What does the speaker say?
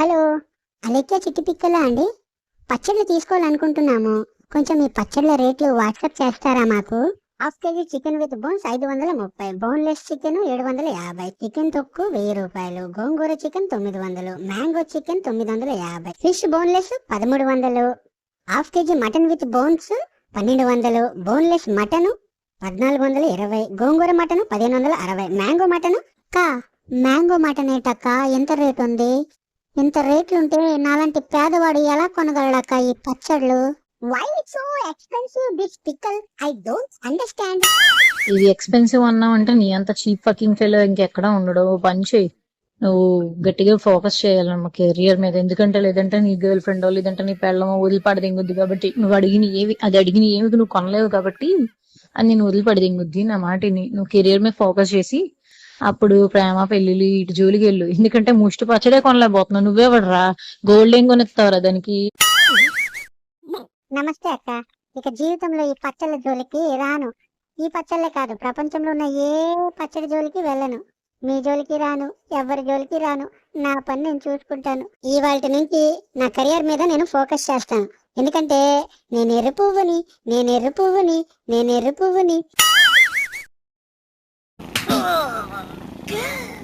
Hello Alekhya చిట్టి పిక్కలా అండి? పచ్చళ్ళు తీసుకోవాలనుకుంటున్నాము. కొంచెం మీ పచ్చళ్ళ రేట్లు వాట్సాప్ చేస్తారా మాకు? Half KG chicken with bones ఐదు వందల ముప్పై బోన్లెస్ చికెన్ ఏడు వందల యాభై చికెన్ తొక్కు వెయ్యి రూపాయలు గోంగూర చికెన్ తొమ్మిది వందలు మ్యాంగో చికెన్ తొమ్మిది వందల యాభై ఫిష్ బోన్లెస్ పదమూడు వందలు half KG mutton with bones పన్నెండు వందలు బోన్లెస్ మటన్ పద్నాలుగు వందల ఇరవై గోంగూర మటన్ పదిహేను వందల అరవై మ్యాంగో మటన్ కా మ్యాంగో మటన్ ఏటక్క ఎంత రేట్ ఉంది? ఇంత రేట్లుంటే నాలాంటి పేదవాడు ఎలా కొనగలడక్క ఈ పచ్చళ్ళు? Why so expensive this pickle I don't understand ఇది ఎక్స్పెన్సివ్ అన్నావు అంటే నీ అంత చీప్ ఫకింగ్ ఫెలో ఇంకెక్కడ ఉండడు. పని చేయి. నువ్వు గట్టిగా ఫోకస్ చేయాలమ్మ కెరియర్ మీద. ఎందుకంటే లేదంటే నీ గర్ల్ ఫ్రెండ్ లేదంటే నీ పెళ్ళమో వదిలిపడి దింగుద్ది కాబట్టి నువ్వు అడిగిన ఏవి అది అడిగిన ఏమి నువ్వు కొనలేవు కాబట్టి అది నేను వదిలిపడి దింగుద్ది నా మాటిని. నువ్వు కెరియర్ మీద ఫోకస్ చేసి అప్పుడు ప్రేమ పెళ్ళిళ్ళు ఇటు జోలికి వెళ్ళు. ఎందుకంటే ముష్టి పచ్చడే కొనలేకపోతున్నావు. నువ్వే పడరా. గోల్డ్ ఏం కొనిస్తావరా దానికి? నమస్తే అక్క. ఇక జీవితంలో ఈ పచ్చళ్ళ జోలికి రాను. ఈ పచ్చళ్ళే కాదు ప్రపంచంలో ఉన్న ఏ పచ్చడి జోలికి వెళ్ళను. మీ జోలికి రాను ఎవరి జోలికి రాను. నా పని నేను చూసుకుంటాను. ఈ వాటి నుంచి నా కెరియర్ మీద నేను ఫోకస్ చేస్తాను. ఎందుకంటే నేను ఎర్ర పువ్వుని నేను ఎర్ర పువ్వుని నేను ఎర్ర పువ్వుని Good.